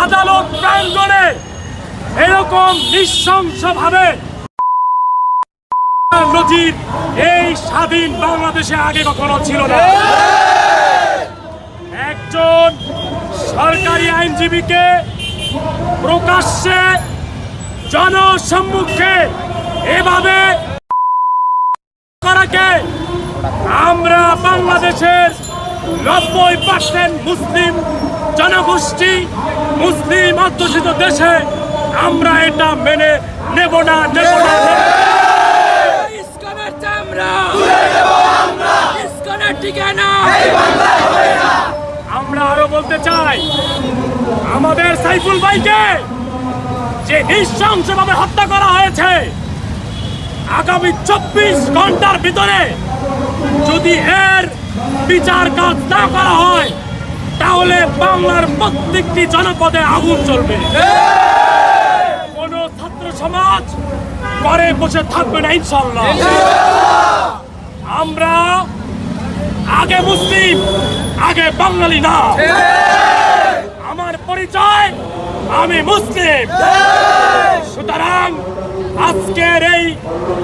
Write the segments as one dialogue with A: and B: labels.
A: আদালত প্রাঙ্গণে এরকম নৃশংসভাবে নজির এই স্বাধীন বাংলাদেশে আগে কখনো ছিল না। একজন সরকারি আইনজীবীকে প্রকাশ্যে জনসম্মুখে এভাবে করাকে আমরা বাংলাদেশের নব্বই পার্সেন্ট মুসলিম জনগোষ্ঠী মুসলিম অধ্যুষিত দেশে আমরা এটা মেনে নেব না নেব না আমরা আরও বলতে চাই আমাদের সাইফুল ভাইকে যে নৃশংসভাবে হত্যা করা হয়েছে আগামী চব্বিশ ঘণ্টার ভিতরে যদি এর বিচার কাজ না করা হয়, তাহলে বাংলার প্রত্যেকটি জনপদে আগুন চলবে। কোন ছাত্র সমাজ ঘরে বসে থাকবে না ইনশাল্লাহ আমরা আগে মুসলিম, আগে বাঙালি না। আমার পরিচয়, আমি মুসলিম। সুতরাং আজকের এই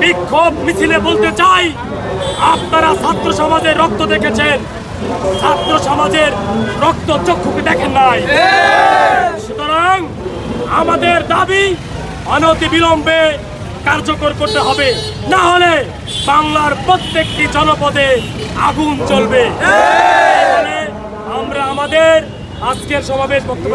A: বিক্ষোভ মিছিলে বলতে চাই আপনারা ছাত্র সমাজের রক্ত দেখেছেন। ছাত্র সমাজের রক্ত চক্ষুকে দেখেন নাই। সুতরাং আমাদের দাবি, অনতি বিলম্বে কার্যকর করতে হবে। না হলে বাংলার প্রত্যেকটি জনপদে আগুন চলবে আমরা আমাদের আজকের সমাবেশ বক্তব্য